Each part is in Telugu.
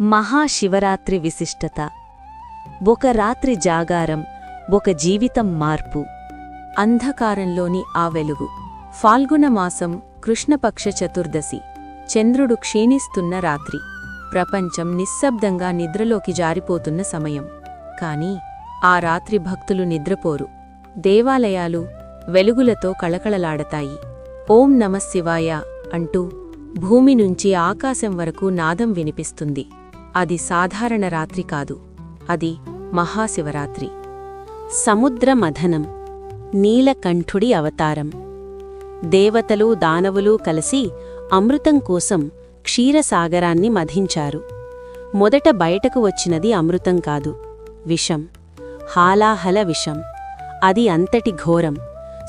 మహాశివరాత్రి విశిష్టత. ఒక రాత్రి జాగారం ఒక జీవితం మార్పు. అంధకారంలోని ఆ వెలుగు. ఫాల్గుణమాసం కృష్ణపక్ష చతుర్దశి. చంద్రుడు క్షీణిస్తున్న రాత్రి. ప్రపంచం నిశ్శబ్దంగా నిద్రలోకి జారిపోతున్న సమయం. కాని ఆ రాత్రి భక్తులు నిద్రపోరు. దేవాలయాలు వెలుగులతో కళకళలాడతాయి. ఓం నమశివాయ అంటూ భూమి నుంచి ఆకాశం వరకు నాదం వినిపిస్తుంది. అది సాధారణ రాత్రి కాదు. అది మహాశివరాత్రి. సముద్ర మథనం నీలకంఠుడి అవతారం. దేవతలు దానవులు కలిసి అమృతం కోసం క్షీరసాగరాన్ని మధించారు. మొదట బయటకు వచ్చినది అమృతం కాదు విషం. హాలాహల విషం. అది అంతటి ఘోరం.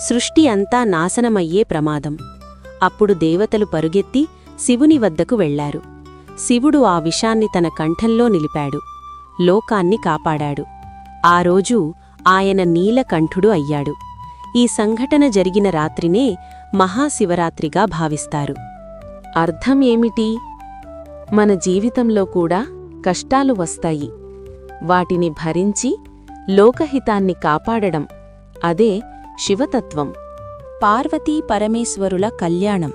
సృష్టి అంతా నాశనమయ్యే ప్రమాదం. అప్పుడు దేవతలు పరుగెత్తి శివుని వద్దకు వెళ్ళారు. శివుడు ఆ విషాన్ని తన కంఠంలో నిలిపాడు. లోకాన్ని కాపాడాడు. ఆ రోజు ఆయన నీలకంఠుడు అయ్యాడు. ఈ సంఘటన జరిగిన రాత్రినే మహాశివరాత్రిగా భావిస్తారు. అర్థం ఏమిటి? మన జీవితంలో కూడా కష్టాలు వస్తాయి. వాటిని భరించి లోకహితాన్ని కాపాడడం అదే శివతత్వం. పార్వతీ పరమేశ్వరుల కళ్యాణం.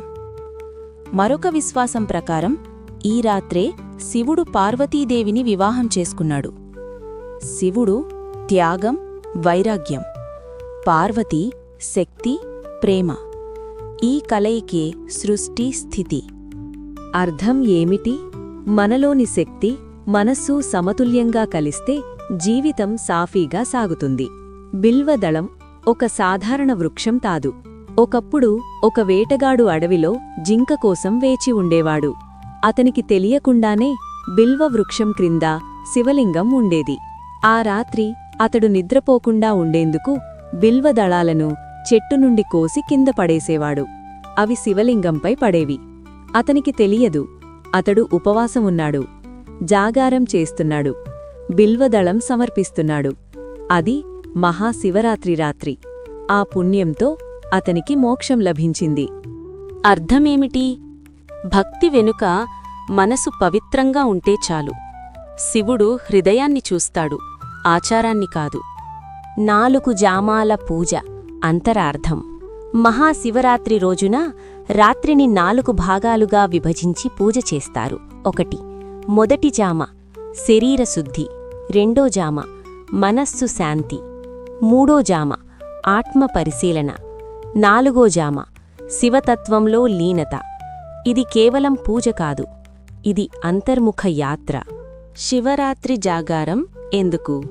మరొక విశ్వాసం ప్రకారం ఈ రాత్రే శివుడు పార్వతీదేవిని వివాహం చేసుకున్నాడు. శివుడు త్యాగం వైరాగ్యం పార్వతి శక్తి ప్రేమ. ఈ కలయికే సృష్టి స్థితి. అర్థం ఏమిటి? మనలోని శక్తి మనస్సు సమతుల్యంగా కలిస్తే జీవితం సాఫీగా సాగుతుంది. బిల్వదళం ఒక సాధారణ వృక్షం తాదు ఒకప్పుడు ఒక వేటగాడు అడవిలో జింక కోసం వేచి ఉండేవాడు. అతనికి తెలియకుండానే బిల్వ వృక్షం క్రింద శివలింగం ఉండేది. ఆ రాత్రి అతడు నిద్రపోకుండా ఉండేందుకు బిల్వదళాలను చెట్టు నుండి కోసి కింద పడేసేవాడు. అవి శివలింగంపై పడేవి. అతనికి తెలియదు. అతడు ఉపవాసమున్నాడు. జాగారం చేస్తున్నాడు. బిల్వదళం సమర్పిస్తున్నాడు. అది మహాశివరాత్రి రాత్రి. ఆ పుణ్యంతో అతనికి మోక్షం లభించింది. అర్థమేమిటి? భక్తి వెనుక మనసు పవిత్రంగా ఉంటే చాలు. శివుడు హృదయాన్ని చూస్తాడు. ఆచారాన్ని కాదు. నాలుగు జామాల పూజ అంతరార్థం. మహాశివరాత్రి రోజున రాత్రిని నాలుగు భాగాలుగా విభజించి పూజ చేస్తారు. ఒకటి మొదటి జామ శరీర శుద్ధి. రెండో జామ మనస్సు శాంతి. మూడో జామ ఆత్మ పరిశీలన. నాలుగో జామ శివతత్వంలో లీనత. ఇది కేవలం పూజ కాదు ఇది అంతర్ముఖ యాత్ర. శివరాత్రి జాగారం ఎందుకు?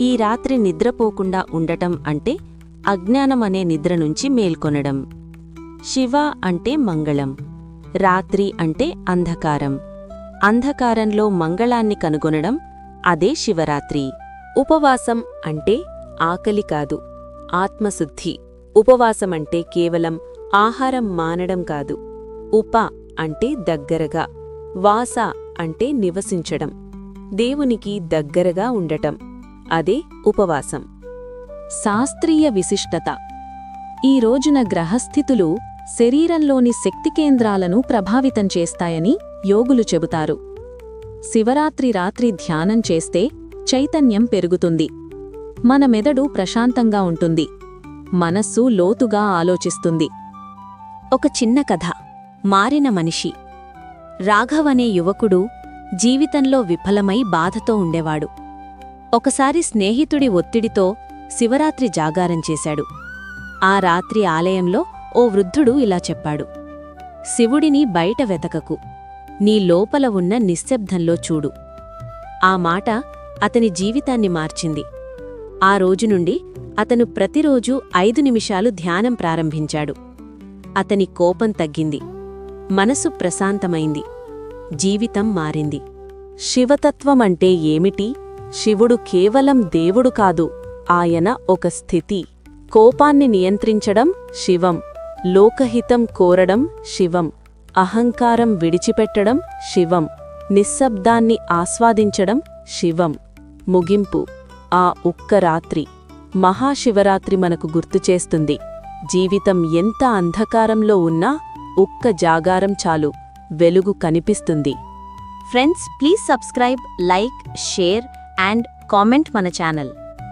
ఈ రాత్రి నిద్రపోకుండా ఉండటం అంటే అజ్ఞానమనే నిద్ర నుంచి మేల్కొనడం. శివ అంటే మంగళం రాత్రి అంటే అంధకారం. అంధకారంలో మంగళాన్ని కనుగొనడం అదే శివరాత్రి. ఉపవాసం అంటే ఆకలి కాదు ఆత్మశుద్ధి. ఉపవాసమంటే కేవలం ఆహారం మానడం కాదు. ఉప అంటే దగ్గరగా వాస అంటే నివసించడం దేవునికి దగ్గరగా ఉండటం అదే ఉపవాసం. శాస్త్రీయ విశిష్టత. ఈ రోజున గ్రహస్థితులు శరీరంలోని శక్తి కేంద్రాలను ప్రభావితం చేస్తాయని యోగులు చెబుతారు. శివరాత్రి రాత్రి ధ్యానం చేస్తే చైతన్యం పెరుగుతుంది. మన మెదడు ప్రశాంతంగా ఉంటుంది. మనస్సు లోతుగా ఆలోచిస్తుంది. ఒక చిన్న కథ. మారిన మనిషి. రాఘవనే యువకుడు జీవితంలో విఫలమై బాధతో ఉండేవాడు. ఒకసారి స్నేహితుడి ఒత్తిడితో శివరాత్రి జాగారం చేశాడు. ఆ రాత్రి ఆలయంలో ఓ వృద్ధుడు ఇలా చెప్పాడు. శివుడిని బయట వెతకకు. నీ లోపల ఉన్న నిశ్శబ్దంలో చూడు. ఆ మాట అతని జీవితాన్ని మార్చింది. ఆ రోజు నుండి అతను ప్రతిరోజూ ఐదు నిమిషాలు ధ్యానం ప్రారంభించాడు. అతని కోపం తగ్గింది. మనసు ప్రశాంతమైంది. జీవితం మారింది. శివతత్వమంటే ఏమిటి? శివుడు కేవలం దేవుడు కాదు ఆయన ఒక స్థితి. కోపాన్ని నియంత్రించడం శివం. లోకహితం కోరడం శివం. అహంకారం విడిచిపెట్టడం శివం. నిశ్శబ్దాన్ని ఆస్వాదించడం శివం. ముగింపు. ఆ ఒక్క రాత్రి. మహాశివరాత్రి మనకు గుర్తుచేస్తుంది జీవితం ఎంత అంధకారంలో ఉన్నా ఒక్క జాగారం చాలు. వెలుగు కనిపిస్తుంది. Friends please subscribe like share and comment మన ఛానల్.